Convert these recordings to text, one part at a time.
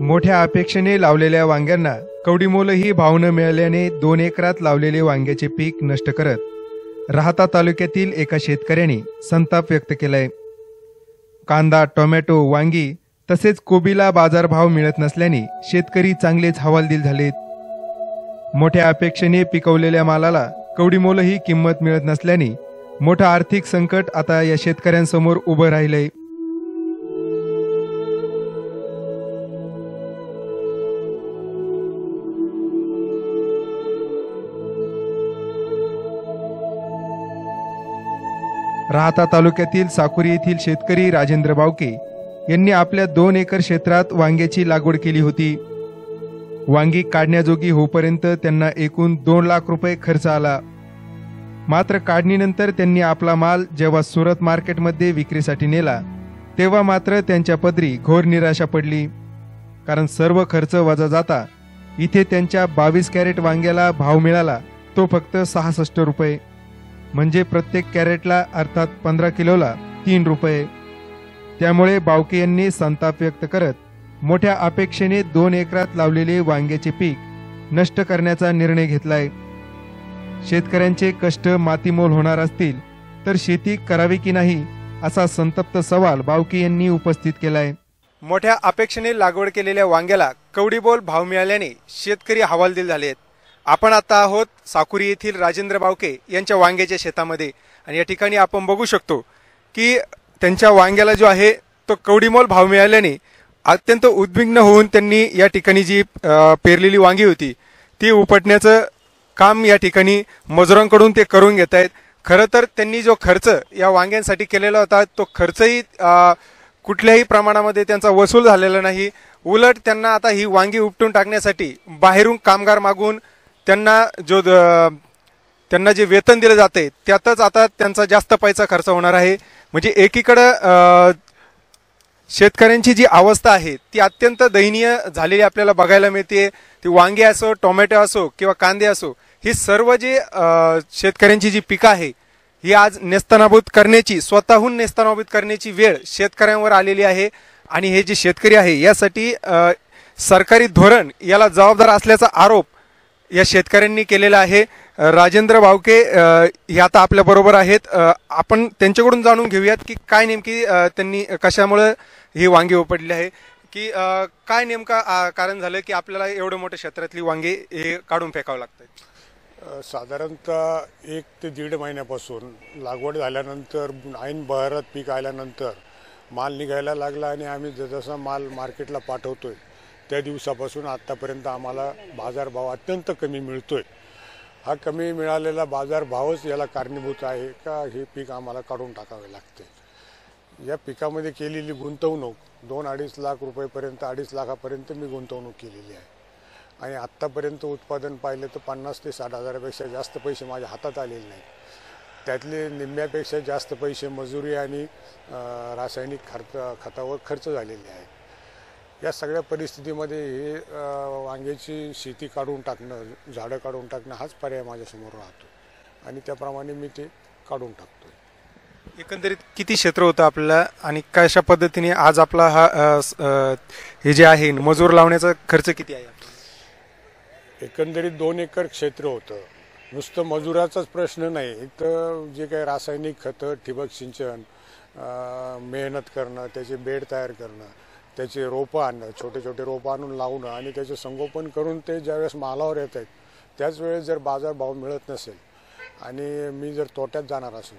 मोठ्या अपेक्षेने लावलेल्या वांग्यांना कवडीमोलही भाव न मिळाल्याने दोन एकरात लावलेले वांग्याचे पीक नष्ट करत राहता तालुक्यातील एका शेतकऱ्याने संताप व्यक्त केलाय. कांदा टोमॅटो वांगी तसेच कोबीला बाजारभाव मिळत नसल्याने शेतकरी चांगलेच हवालदिल झालेत. मोठ्या अपेक्षेने पिकवलेल्या मालाला कवडीमोलही किंमत मिळत नसल्याने मोठं आर्थिक संकट आता या शेतकऱ्यांसमोर उभं राहिलंय. राहता तालुक्यातील साकुरी येथील शेतकरी राजेंद्र बावके यांनी आपल्या दोन एकर क्षेत्रात वांग्याची लागवड केली होती. वांगी काढण्याजोगी होपर्यंत त्यांना एकूण दोन लाख रुपये खर्च आला. मात्र काढणीनंतर त्यांनी आपला माल जेव्हा सुरत मार्केटमध्ये विक्रीसाठी नेला तेव्हा मात्र त्यांच्या पदरी घोर निराशा पडली. कारण सर्व खर्च वजा जाता इथे त्यांच्या बावीस कॅरेट वांग्याला भाव मिळाला तो फक्त सहासष्ट रुपये. म्हणजे प्रत्येक कॅरेटला अर्थात पंधरा किलोला तीन रुपये. त्यामुळे बावके यांनी संताप व्यक्त करत मोठ्या अपेक्षेने दोन एकरात लावलेले वांग्याचे पीक नष्ट करण्याचा निर्णय घेतलाय. शेतकऱ्यांचे कष्ट मातीमोल होणार असतील तर शेती करावी की नाही असा संतप्त सवाल बावकी यांनी उपस्थित केलाय. मोठ्या अपेक्षेने लागवड केलेल्या वांग्याला कवडीबोल भाव मिळाल्याने शेतकरी हवालदिल झाले आहेत आपण आता आहोत साकुरी येथील राजेंद्र बावके यांच्या वांग्याच्या शेतामध्ये. आणि या ठिकाणी आपण बघू शकतो की त्यांच्या वांग्याला जो आहे तो कवडीमोल भाव मिळाल्याने अत्यंत उद्विग्न होऊन त्यांनी या ठिकाणी जी पेरलेली वांगी होती ती उपटण्याचं काम या ठिकाणी मजुरांकडून ते करून घेत आहेत. खरं तर त्यांनी जो खर्च या वांग्यांसाठी केलेला होता तो खर्चही कुठल्याही प्रमाणामध्ये त्यांचा वसूल झालेला नाही. उलट त्यांना आता ही वांगी उपटून टाकण्यासाठी बाहेरून कामगार मागून त्यांना जो द- त्यांना जे वेतन दिलं जाते त्यातच आता त्यांचा जास्त पैसा खर्च होणार आहे. म्हणजे एकीकडं शेतकऱ्यांची जी अवस्था आहे ती अत्यंत दयनीय झालेली आपल्याला बघायला मिळते. ती वांगे असो टोमॅटो असो किंवा कांदे असो ही सर्व जे शेतकऱ्यांची जी पिकं आहे ही आज नेस्तनाभूत करण्याची स्वतःहून नेस्तनाभूत करण्याची वेळ शेतकऱ्यांवर आलेली आहे. आणि हे जे शेतकरी आहे यासाठी सरकारी धोरण याला जबाबदार असल्याचा आरोप या शेतकऱ्यांनी केलेला आहे. राजेंद्र भावके हे आता आपल्या बरोबर आहेत. आपण त्यांच्याकडून जाणून घेऊयात की काय नेमकी त्यांनी कशामुळे ही वांगी उपडली आहे. की काय नेमका कारण झालं की आपल्याला एवढं मोठ्या क्षेत्रातली वांगी हे काढून फेकावं लागतं साधारणतः एक ते दीड महिन्यापासून लागवड झाल्यानंतर ऐन बहरात पीक आल्यानंतर माल निघायला लागला आणि आम्ही जसा माल मार्केटला पाठवतोय त्या दिवसापासून आत्तापर्यंत आम्हाला बाजारभाव अत्यंत कमी मिळतोय. हा कमी मिळालेला बाजारभावच याला कारणीभूत आहे का हे पीक आम्हाला काढून टाकावे लागते. या पिकामध्ये केलेली गुंतवणूक दोन अडीच लाख रुपयेपर्यंत अडीच लाखापर्यंत मी गुंतवणूक केलेली आहे. आणि आत्तापर्यंत उत्पादन पाहिलं तर पन्नास ते साठ हजारापेक्षा जास्त पैसे माझ्या हातात आलेले नाही त्यातले निम्म्यापेक्षा जास्त पैसे मजुरी आणि रासायनिक खर्च खतावर खर्च झालेले आहेत. या सगळ्या परिस्थितीमध्ये हे वांग्याची शेती काढून टाकणं झाडं काढून टाकणं हाच पर्याय माझ्यासमोर राहतो. आणि त्याप्रमाणे मी ते काढून टाकतो एकंदरीत किती क्षेत्र होतं आपल्याला आणि कशा पद्धतीने आज आपला हा अ, स- अ, हे जे आहे मजूर लावण्याचा खर्च किती आहे? एकंदरीत दोन एकर क्षेत्र होतं. नुसतं मजुराचाच प्रश्न नाही. तर जे काही रासायनिक खतं ठिबक सिंचन अं, मेहनत करणं त्याचे बेड तयार करणं त्याचे रोपं आणणं छोटे छोटे रोपं आणून लावणं आणि त्याचे संगोपन करून ते ज्यावेळेस मालावर येत आहेत त्याच वेळेस जर बाजारभाव मिळत नसेल आणि मी जर तोट्यात जाणार असेल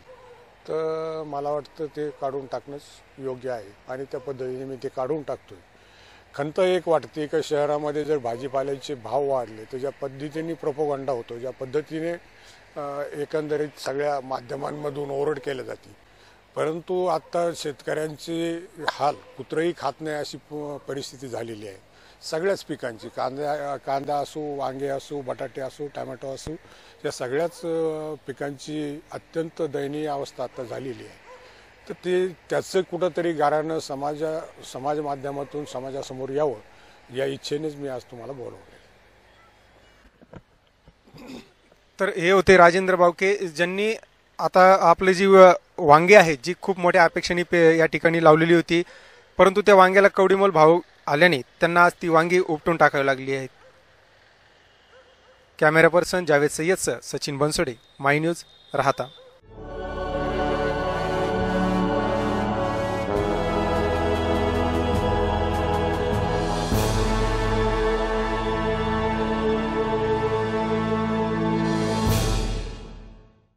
तर मला वाटतं ते काढून टाकणंच योग्य आहे आणि त्या पद्धतीने मी ते काढून टाकतोय. खंत एक वाटते का शहरामध्ये जर भाजीपाल्याचे भाव वाढले तर ज्या पद्धतीने प्रपोगंडा होतो ज्या पद्धतीने एकंदरीत सगळ्या माध्यमांमधून ओरड केल्या जाते परंतु आत्ता शेतकऱ्यांचे हाल कुत्रही खात नाही अशी प- परिस्थिती झालेली आहे. सगळ्याच पिकांची कांदा कांदा असो वांगे असो बटाटे असो टॅमॅटो असो या सगळ्याच पिकांची अत्यंत दयनीय अवस्था आता झालेली आहे. तर ते त्याचं कुठंतरी गारानं समाजा समाज माध्यमातून समाजासमोर यावं या इच्छेनेच मी आज तुम्हाला बोलवलं तर हे होते राजेंद्र बावके ज्यांनी आता आपली जी वांगे आहेत जी खूप मोठ्या अपेक्षेने पे या ठिकाणी लावलेली होती परंतु त्या वांग्याला कवडीमोल भाव आल्याने त्यांना आज ती वांगी उपटून टाकावी लागली आहेत कॅमेरा पर्सन जावेद सय्यदचं सचिन बनसोडे माय न्यूज राहता.